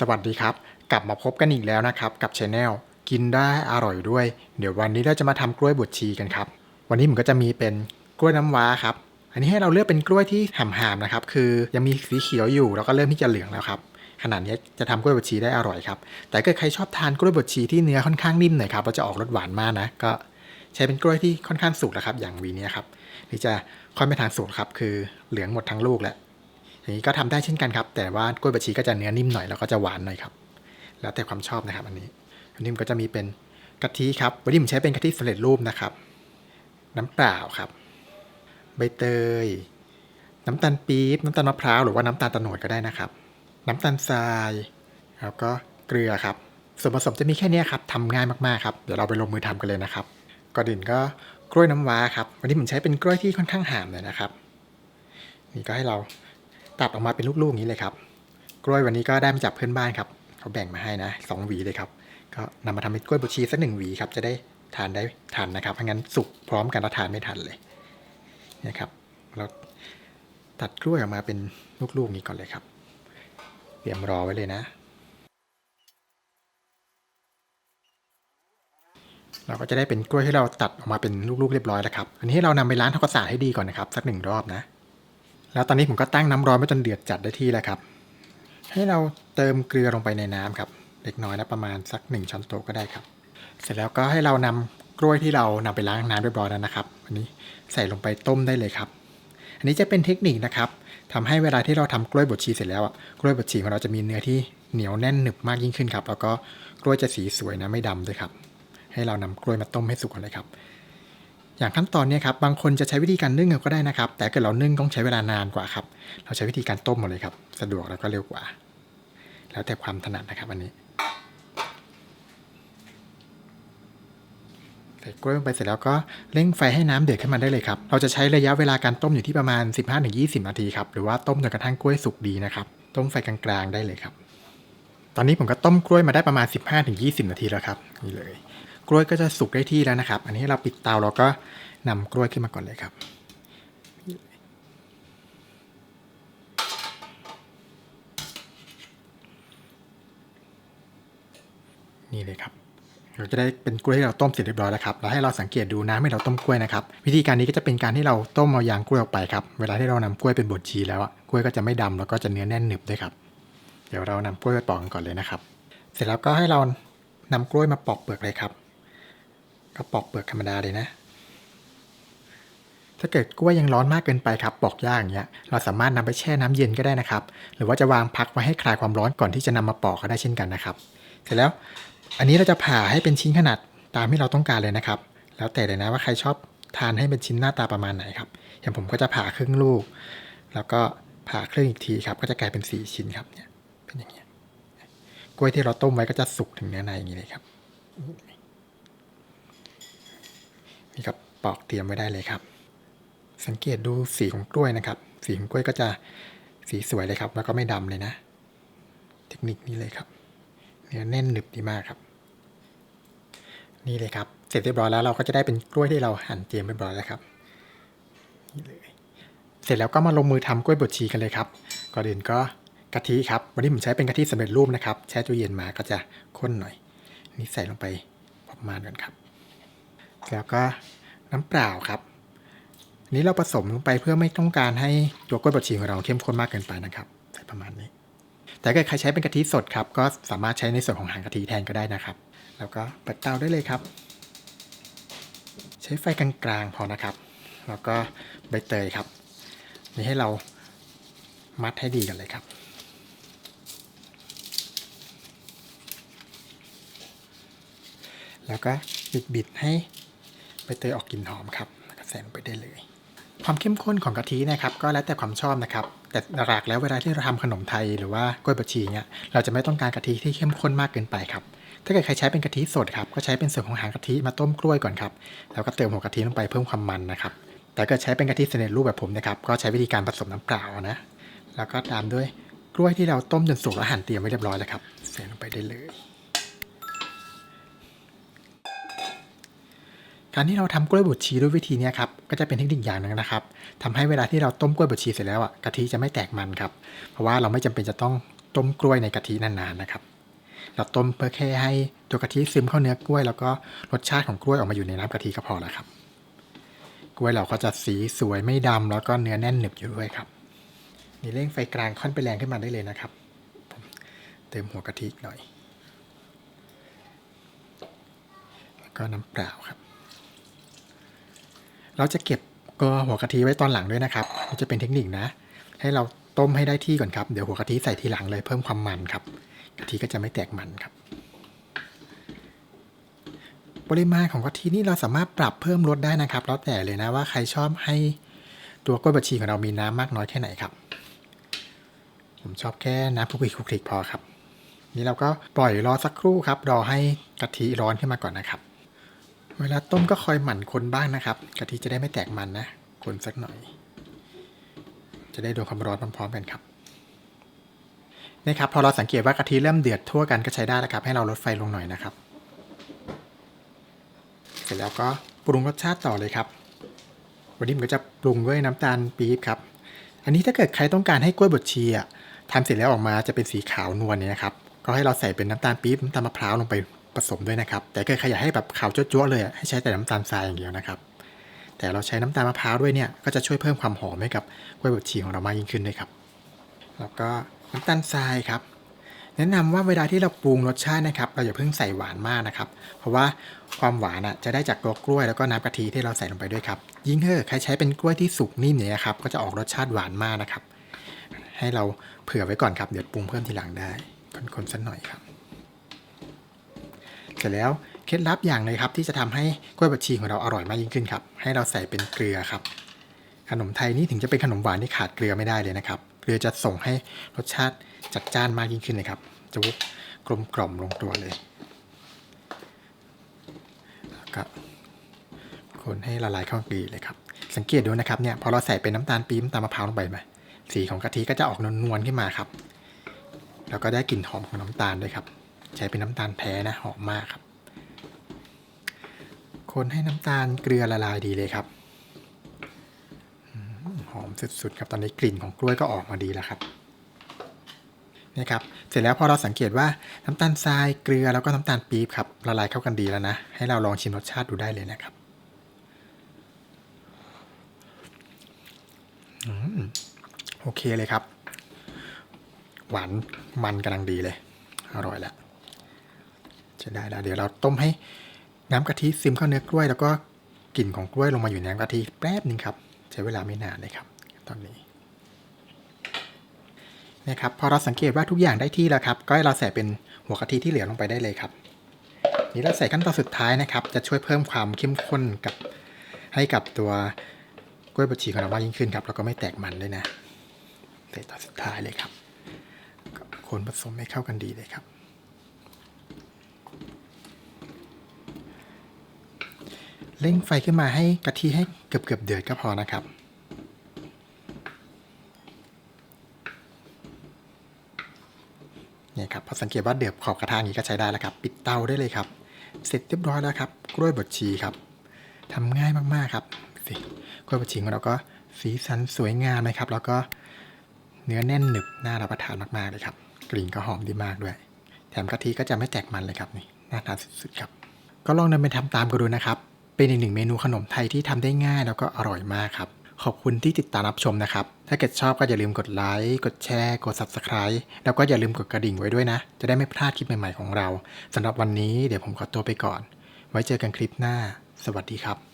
สวัสดีครับ กลับมาพบกันอีกแล้วนะครับ กับช anel กินได้อร่อยด้วย เดี๋ยววันนี้เราจะมาทำกล้วยบดชีกันครับ วันนี้ผมก็จะมีเป็นกล้วยน้ำว้าครับ อันนี้ให้เราเลือกเป็นกล้วยที่หำๆนะครับ คือยังมีสีเขียวอยู่แล้วก็เริ่มที่จะเหลืองแล้วครับ ขนาดนี้จะทำกล้วยบดชีได้อร่อยครับ แต่ถ้าเกิดใครชอบทานกล้วยบดชีที่เนื้อค่อนข้างนิ่มหน่อยครับเราจะออกรสหวานมากนะ ก็ใช้เป็นกล้วยที่ค่อนข้างสุกแล้วครับ อย่างวีนี้ครับ นี่จะค่อยไปทางสุกครับ คือเหลืองหมดทั้งลูกแล้ว อย่างนี้ก็ทำได้เช่นกันครับ แต่ว่ากล้วยบดชีก็จะเนื้อนิ่มหน่อยแล้วก็จะหวานหน่อยครับ แล้วแต่ความชอบนะครับ อันนี้อันนี้มันก็จะมีเป็นกะทิครับวันนี้ผมใช้เป็นกะทิสำเร็จรูปนะครับ น้ำเปล่าครับ ใบเตย น้ำตาลปี๊บน้ำตาลมะพร้าวหรือว่าน้ำตาลตะโนดก็ได้นะครับ น้ำตาลทรายแล้วก็เกลือครับส่วนผสมจะมีแค่นี้ครับทำง่ายมากๆครับเดี๋ยวเราไปลงมือทำกันเลยนะครับก่อนอื่นก็กล้วยน้ำว้าครับวันนี้ผมใช้เป็นกล้วยที่ค่อนข้างห่ามเลยนะครับ นี่ก็ให้เรา ตัดออกมาเป็นลูกๆอย่างนี้เลยครับกล้วยวันนี้ก็ได้มาจากเพื่อนบ้านครับเขาแบ่งมาให้นะสองหวีเลยครับก็นำมาทำเป็นกล้วยบดชีสักหนึ่งหวีครับจะได้ทานได้ทันนะครับไม่งั้นสุกพร้อมกันแล้วทานไม่ทันเลยนะครับเราตัดกล้วยออกมาเป็นลูกๆนี้ก่อนเลยครับเตรียมรอไว้เลยนะ เราก็จะได้เป็นกล้วยที่เราตัดออกมาเป็นลูกๆเรียบร้อยแล้วครับ อันนี้เรานำไปล้างทำความสะอาดให้ดีก่อนนะครับ สักหนึ่งรอบนะ แล้วตอนนี้ผมก็ตั้งน้ำร้อนไว้จนเดือดจัดได้ที่แล้วครับ ให้เราเติมเกลือลงไปในน้ำครับ เล็กน้อยนะประมาณสักหนึ่งช้อนโต๊ะก็ได้ครับ เสร็จแล้วก็ให้เรานำกล้วยที่เรานำไปล้างน้ำเรียบร้อยแล้วนะครับอันนี้ใส่ลงไปต้มได้เลยครับ อันนี้จะเป็นเทคนิคนะครับทำให้เวลาที่เราทำกล้วยบดชีเสร็จแล้วอะกล้วยบดชีของเราจะมีเนื้อที่เหนียวแน่นหนึบมากยิ่งขึ้นครับ แล้วก็กล้วยจะสีสวยนะไม่ดำด้วยครับ ให้เรานำกล้วยมาต้มให้สุกก่อนเลยครับ อย่างขั้นตอนนี้ครับบางคนจะใช้วิธีการนึ่งเอาก็ได้นะครับ แต่เกิดเรานึ่งต้องใช้เวลานานกว่าครับเราใช้วิธีการต้มหมดเลยครับสะดวกแล้วก็เร็วกว่า แล้วแต่ความถนัดนะครับอันนี้ใส่กล้วยลงไปเสร็จแล้วก็เร่งไฟให้น้ำเดือดขึ้นมาได้เลยครับ เราจะใช้ระยะเวลาการต้มอยู่ที่ประมาณ 15-20 นาทีครับ หรือว่าต้มจนกระทั่งกล้วยสุกดีนะครับ ต้มไฟกลางๆได้เลยครับ ตอนนี้ผมก็ต้มกล้วยมาได้ประมาณ 15-20 นาทีแล้วครับ นี่เลย กล้วยก็จะสุกได้ที่แล้วนะครับ อันนี้เราปิดเตาเราก็นำกล้วยขึ้นมาก่อนเลยครับ นี่เลยครับ เราจะได้เป็นกล้วยที่เราต้มเสร็จเรียบร้อยแล้วครับแล้วให้เราสังเกตดูน้ำให้เราต้มกล้วยนะครับ วิธีการนี้ก็จะเป็นการที่เราต้มเอายางกล้วยออกไปครับ เวลาที่เรานำกล้วยเป็นบดชีแล้วอะกล้วยก็จะไม่ดำแล้วก็จะเนื้อแน่นหนึบด้วยครับ เดี๋ยวเรานำกล้วยไปปอกกันก่อนเลยนะครับ เสร็จแล้วก็ให้เรานำกล้วยมาปอกเปลือกเลยครับ ก็ปอกเปลือกธรรมดาเลยนะ ถ้าเกิดกล้วยยังร้อนมากเกินไปครับปอกยากอย่างเงี้ย เราสามารถนำไปแช่น้ำเย็นก็ได้นะครับ หรือว่าจะวางพักไว้ให้คลายความร้อนก่อนที่จะนำมาปอกก็ได้เช่นกันนะครับ เสร็จแล้วอันนี้เราจะผ่าให้เป็นชิ้นขนาดตามที่เราต้องการเลยนะครับ แล้วแต่เลยนะว่าใครชอบทานให้เป็นชิ้นหน้าตาประมาณไหนครับ อย่างผมก็จะผ่าครึ่งลูก แล้วก็ผ่าครึ่งอีกทีครับ ก็จะกลายเป็นสี่ชิ้นครับเนี่ยเป็นอย่างเงี้ยกล้วยที่เราต้มไว้ก็จะสุกถึงเนื้อในอย่างนี้เลยครับ นี่ครับปอกเตรียมไว้ได้เลยครับ สังเกตดูสีของกล้วยนะครับ สีของกล้วยก็จะสีสวยเลยครับ แล้วก็ไม่ดำเลยนะ เทคนิคนี้เลยครับ เนื้อแน่นหนึบดีมากครับ นี่เลยครับ เสร็จเรียบร้อยแล้วเราก็จะได้เป็นกล้วยที่เราหั่นเตรียมเรียบร้อยแล้วครับนี่เลยเสร็จแล้วก็มาลงมือทำกล้วยบดชีกันเลยครับ ก่อนอื่นก็กะทิครับ วันนี้ผมใช้เป็นกะทิสำเร็จรูปนะครับ แช่ตู้เย็นมาก็จะข้นหน่อย นี่ใส่ลงไปประมาณกันครับ แล้วก็น้ำเปล่าครับอันนี้เราผสมลงไปเพื่อไม่ต้องการให้ตัวกล้วยบดชีของเราเข้มข้นมากเกินไปนะครับใส่ประมาณนี้ แต่ถ้าเกิดใครใช้เป็นกะทิสดครับ ก็สามารถใช้ในส่วนของหางกะทิแทนก็ได้นะครับ แล้วก็เปิดเตาได้เลยครับ ใช้ไฟกลางๆพอนะครับ แล้วก็ใบเตยครับนี่ให้เรามัดให้ดีกันเลยครับแล้วก็บิดๆให้ ใบเตยออกกลิ่นหอมครับแล้วก็ใส่ลงไปได้เลย ความเข้มข้นของกะทินะครับก็แล้วแต่ความชอบนะครับ แต่หลักแล้วเวลาที่เราทำขนมไทยหรือว่ากล้วยบดชีเนี่ยเราจะไม่ต้องการกะทิที่เข้มข้นมากเกินไปครับถ้าเกิดใครใช้เป็นกะทิสดครับก็ใช้เป็นส่วนของหางกะทิมาต้มกล้วยก่อนครับแล้วก็เติมหัวกะทิลงไปเพิ่มความมันนะครับแต่ก็ใช้เป็นกะทิสำเร็จรูปแบบผมนะครับก็ใช้วิธีการผสมน้ำเปล่านะแล้วก็ตามด้วยกล้วยที่เราต้มจนสุกแล้วหั่นเตรียมไว้เรียบร้อยแล้วครับใส่ลงไปได้เลย การที่เราทำกล้วยบดชีด้วยวิธีนี้ครับก็จะเป็นเทคนิคอย่างหนึ่งนะครับทำให้เวลาที่เราต้มกล้วยบดชีเสร็จแล้วอะกะทิจะไม่แตกมันครับ เพราะว่าเราไม่จำเป็นจะต้องต้มกล้วยในกะทินานๆนะครับ เราต้มเพื่อแค่ให้ตัวกะทิซึมเข้าเนื้อกล้วย แล้วก็รสชาติของกล้วยออกมาอยู่ในน้ำกะทิก็พอแล้วครับ กล้วยเราก็จะสีสวยไม่ดำแล้วก็เนื้อแน่นหนึบอยู่ด้วยครับนี่เร่งไฟกลางค่อนไปแรงขึ้นมาได้เลยนะครับเติมหัวกะทิหน่อย แล้วก็น้ำเปล่าครับ เราจะเก็บก็หัวกะทิไว้ตอนหลังด้วยนะครับนี่จะเป็นเทคนิคนะ ให้เราต้มให้ได้ที่ก่อนครับ เดี๋ยวหัวกะทิใส่ทีหลังเลยเพิ่มความมันครับกะทิก็จะไม่แตกมันครับ ปริมาณของกะทินี่เราสามารถปรับเพิ่มลดได้นะครับ แล้วแต่เลยนะว่าใครชอบให้ตัวกล้วยบดชีของเรามีน้ำมากน้อยแค่ไหนครับ ผมชอบแค่น้ำคลุกคลิกคลุกคลิกพอครับ นี่เราก็ปล่อยรอสักครู่ครับ รอให้กะทิร้อนขึ้นมาก่อนนะครับ เวลาต้มก็คอยหมั่นคนบ้างนะครับกะทิจะได้ไม่แตกมันนะคนสักหน่อย จะได้โดนความร้อนพร้อมๆกันครับนี่ครับพอเราสังเกตว่ากะทิเริ่มเดือดทั่วกันก็ใช้ได้แล้วครับ ให้เราลดไฟลงหน่อยนะครับ เสร็จแล้วก็ปรุงรสชาติต่อเลยครับ วันนี้ผมก็จะปรุงด้วยน้ำตาลปี๊บครับ อันนี้ถ้าเกิดใครต้องการให้กล้วยบดชีอะทำเสร็จแล้วออกมาจะเป็นสีขาวนวลเนี่ยครับ ก็ให้เราใส่เป็นน้ำตาลปี๊บน้ำตาลมะพร้าวลงไป ผสมด้วยนะครับ แต่เกิดใครอยากให้แบบขาวจั๊วๆเลยให้ใช้แต่น้ำตาลทรายอย่างเดียวนะครับ แต่เราใช้น้ำตาลมะพร้าวด้วยเนี่ยก็จะช่วยเพิ่มความหอมให้กับกล้วยบดชีของเรามากยิ่งขึ้นด้วยครับ แล้วก็น้ำตาลทรายครับ แนะนำว่าเวลาที่เราปรุงรสชาตินะครับ เราอย่าเพิ่งใส่หวานมากนะครับ เพราะว่าความหวานอะจะได้จากตัวกล้วยแล้วก็น้ำกะทิที่เราใส่ลงไปด้วยครับ ยิ่งถ้าเกิดใครใช้เป็นกล้วยที่สุกนิ่มเนี่ยครับก็จะออกรสชาติหวานมากนะครับ ให้เราเผื่อไว้ก่อนครับเดี๋ยวปรุงเพิ่มทีหลังได้คนๆสักหน่อยครับ สร็จแล้วเคล็ดลับอย่างเลยครับ ที่จะทำให้กล้วยบดชีของเราอร่อยมากยิ่งขึ้นครับ ให้เราใส่เป็นเกลือครับ ขนมไทยนี่ถึงจะเป็นขนมหวานที่ขาดเกลือไม่ได้เลยนะครับ เกลือจะส่งให้รสชาติจัดจ้านมากยิ่งขึ้นเลยครับจะวุบกลมกล่อมลงตัวเลยแล้วก็คนให้ละลายเข้าดีเลยครับ สังเกตดูนะครับเนี่ยพอเราใส่เป็นน้ำตาลปี๊บน้ำตาลมะพร้าวลงไปไหมสีของกะทิก็จะออกนวลๆขึ้นมาครับ แล้วก็ได้กลิ่นหอมของน้ำตาลด้วยครับ ใช้เป็นน้ำตาลแท้นะหอมมากครับ คนให้น้ำตาลเกลือละลายดีเลยครับหอมสุดๆครับตอนนี้กลิ่นของกล้วยก็ออกมาดีแล้วครับนี่ครับเสร็จแล้วพอเราสังเกตว่าน้ำตาลทรายเกลือแล้วก็น้ำตาลปี๊บครับละลายเข้ากันดีแล้วนะให้เราลองชิมรสชาติดูได้เลยนะครับอโอเคเลยครับ หวานมันกำลังดีเลย อร่อยแล้ว จะได้แล้วเดี๋ยวเราต้มให้น้ำกะทิซึมเข้าเนื้อกล้วย แล้วก็กลิ่นของกล้วยลงมาอยู่ในน้ำกะทิแป๊บหนึ่งครับ ใช้เวลาไม่นานเลยครับ ตอนนี้นะครับพอเราสังเกตว่าทุกอย่างได้ที่แล้วครับ ก็ให้เราใส่เป็นหัวกะทิที่เหลือลงไปได้เลยครับ นี่เราใส่ขั้นตอนสุดท้ายนะครับ จะช่วยเพิ่มความเข้มข้นกับให้กับตัวกล้วยบดชีของเรามากยิ่งขึ้นครับแล้วก็ไม่แตกมันด้วยนะใส่ตอนสุดท้ายเลยครับคนผสมให้เข้ากันดีเลยครับ เร่งไฟขึ้นมาให้กะทิให้เกือบเกือบเดือดก็พอนะครับเนี่ยครับพอสังเกตว่าเดือดขอบกระทะอย่างนี้ก็ใช้ได้แล้วครับ ปิดเตาได้เลยครับ เสร็จเรียบร้อยแล้วครับ กล้วยบดชีครับทำง่ายมากๆครับสิกล้วยบดชีของเราก็สีสันสวยงามนะครับ แล้วก็เนื้อแน่นหนึบน่ารับประทานมากๆเลยครับ กลิ่นก็หอมดีมากด้วย แถมกะทิก็จะไม่แตกมันเลยครับนี่น่าทานสุดๆครับ ก็ลองนำไปทำตามกันดูนะครับ เป็นอีกหนึ่งเมนูขนมไทยที่ทำได้ง่ายแล้วก็อร่อยมากครับ ขอบคุณที่ติดตามรับชมนะครับ ถ้าเกิดชอบก็อย่าลืมกดไลค์กดแชร์ กด Subscribe แล้วก็อย่าลืมกดกระดิ่งไว้ด้วยนะ จะได้ไม่พลาดคลิปใหม่ๆของเราสำหรับวันนี้เดี๋ยวผมขอตัวไปก่อน ไว้เจอกันคลิปหน้า สวัสดีครับ